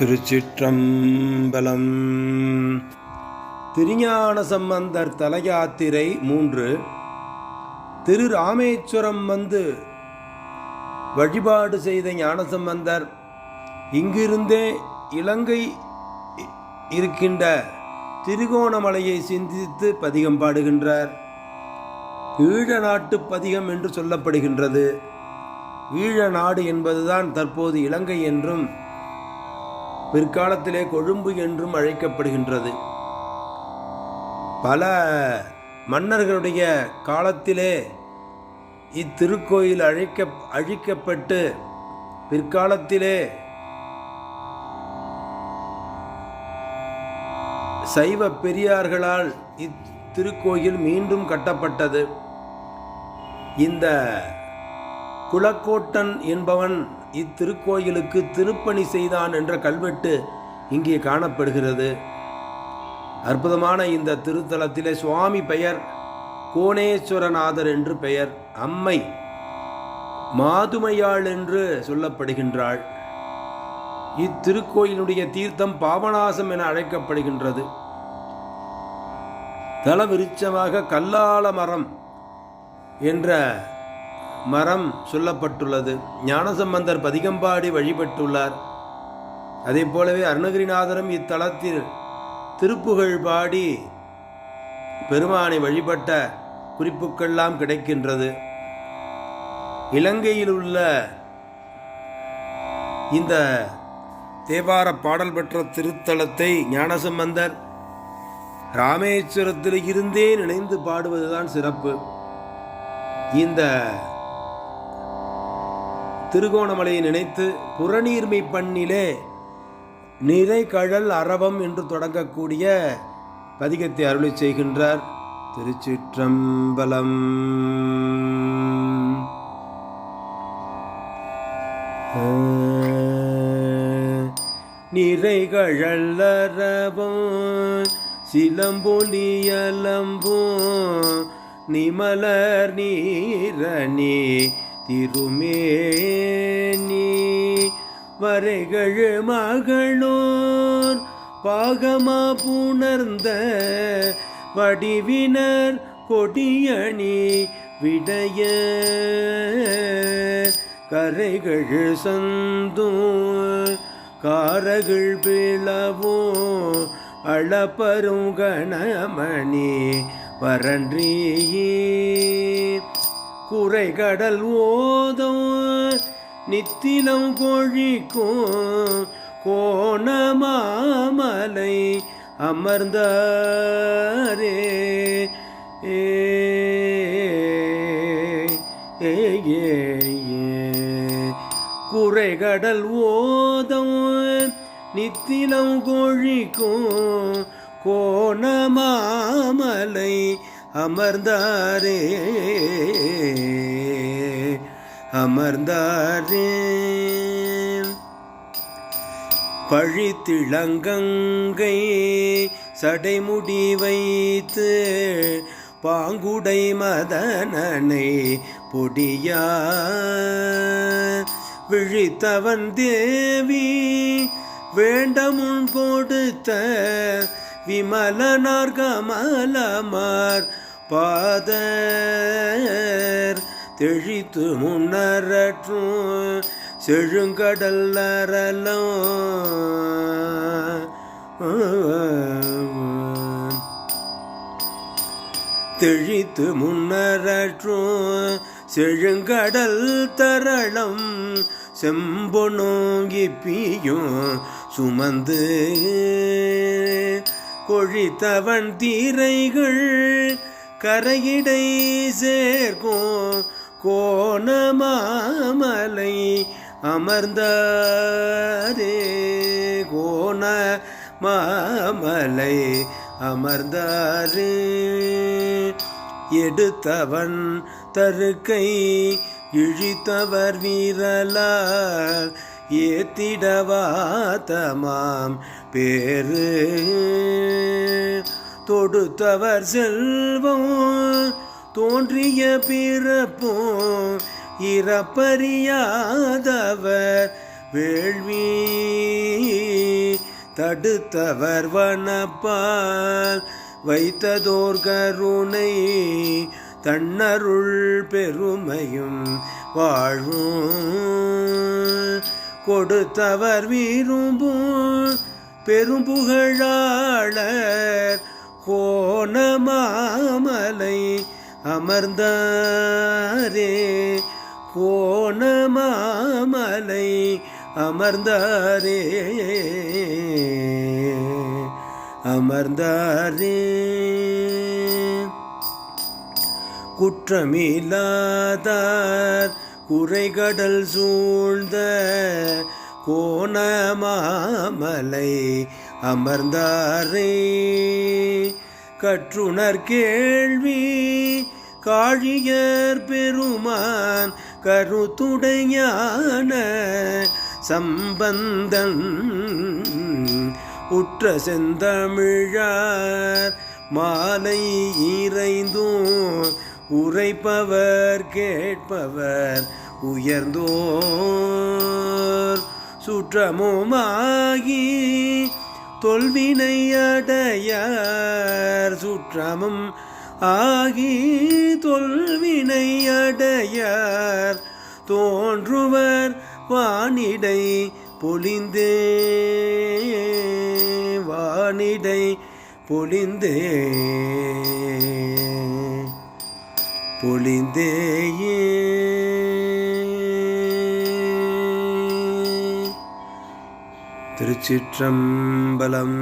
திருச்சிற்றம்பலம். திருஞான சம்பந்தர் தலயாத்திரை மூன்று. திரு ராமேஸ்வரம் வந்து வழிபாடு செய்த ஞானசம்பந்தர் இங்கிருந்தே இலங்கை இருக்கின்ற திருகோணமலையை சிந்தித்து பதிகம் பாடுகின்றார். ஈழ நாட்டு பதிகம் என்று சொல்லப்படுகின்றது. ஈழ நாடு என்பதுதான் தற்போது இலங்கை என்றும் பிற்காலத்திலே கொழும்பு என்றும் அழைக்கப்படுகின்றது. பல மன்னர்களுடைய காலத்திலே இத்திருக்கோயில் அழைக்க அழிக்கப்பட்டு பிற்காலத்திலே சைவ பெரியார்களால் இத்திருக்கோயில் மீண்டும் கட்டப்பட்டது. இந்த குலக்கோட்டன் என்பவன் இத்திருக்கோயிலுக்கு திருப்பணி செய்தான் என்ற கல்வெட்டு இங்கே காணப்படுகிறது. அற்புதமான இந்த திருத்தலத்திலே சுவாமி பெயர் கோணேஸ்வரநாதர் என்று பெயர். அம்மை மாதுமையாள் என்று சொல்லப்படுகின்றாள். இத்திருக்கோயிலுடைய தீர்த்தம் பாபநாசம் என அழைக்கப்படுகின்றது. தலவிருச்சமாக கல்லால மரம் என்ற மரம் சொல்லப்பட்டுள்ளது. ஞானசம்பந்தர் பதிகம்பாடி வழிபட்டுள்ளார். அதே போலவே அருணகிரிநாதரும் இத்தலத்தில் திருப்புகழ் பாடி பெருமானை வழிபட்ட குறிப்புக்கெல்லாம் கிடைக்கின்றது. இலங்கையில் உள்ள இந்த தேவார பாடல் பெற்ற திருத்தலத்தை ஞானசம்பந்தர் ராமேஸ்வரத்தில் இருந்தே நினைந்து பாடுவதுதான் சிறப்பு. இந்த திருகோணமலையை நினைத்து புறநீர்மை பண்ணிலே நிறை கழல் அரவம் என்று தொடங்கக்கூடிய பதிகத்தை அருளி செய்கின்றார் திருச்சிற்றம்பலம். நிறைகழல்லரவும் சிலம்பொலியலம்பும் நிமலர் நீரணி திருமேனி வரைகள் மகளோர் பாகமா புணர்ந்த வடிவினர் கொடியணி விடைய கரைகள் சந்தும் காரகள் பிளவும் அளப்பரும் கணமணி வரன்றி குறை கடல் ஓதும் நித்திலம் கொழிக்கும் கோணமாமலை அமர்ந்தாரே. ஏ ஏ ஏ ஏ. குறைகடல் ஓதம் நித்திலம் கொழிக்கும் கோணமாமலை அமர்ந்தாரே. அமர்ந்தாரே. பழித்திளங்கங்கை சடைமுடி வைத்து பாங்குடை மதனனை பொடியா. விழித்தவன் தேவி வேண்டமுன் கொடுத்த விமலனார் கமலமார் பாதர். தெழித்து முன்னரற்றும் செழுங்கடல் அரலம் தெழித்து முன்னரற்றும் செழுங்கடல் தரளம். செம்பொனோங்கி செம்பொனோங்கிப்பியும் சுமந்து கொழித்தவன் தீரைகள் கரையிடை சேர்க்கும். கோணமாமலை அமர்ந்தாரே கோண மாமலை அமர்ந்தாரு எடுத்தவன் தருக்கை இழித்தவர் வீரலார் ஏத்திடவாத்தமாம் பேரு தொடுத்தவர் செல்வம் தோன்றிய பிறப்போ இறப்பறியாதவர் வேள்வி தடுத்தவர் வனப்பால் வைத்ததோர் கருணை தன்னருள் பெருமையும் வாழும் கொடுத்தவர் விரும்பும் பெரும்புகழாளர் கோணமாமலை அமர்ந்தாரே. கோணமாமலை அமர்ந்தாரே. அமர்ந்தாரே. குற்றமில்லாதார் குறைகடல் சூழ்ந்த கோணமாமலை அமர்ந்தாரே. கற்றுணர் கேள்வி காழியர் பெருமான் கருத்துடையான சம்பந்தன் உற்ற செந்தமிழார் மாலை இறைந்தும் உரைப்பவர் கேட்பவர் உயர்ந்தோர் சுற்றமுமாகி தொல்வினை அடையார் சுற்றமும் ஆகி தொல்வினை அடையார் தோன்றுவர் வானிடை பொழிந்தே வானிடை பொழிந்தே பொழிந்தேயே திருச்சிற்றம்பலம்.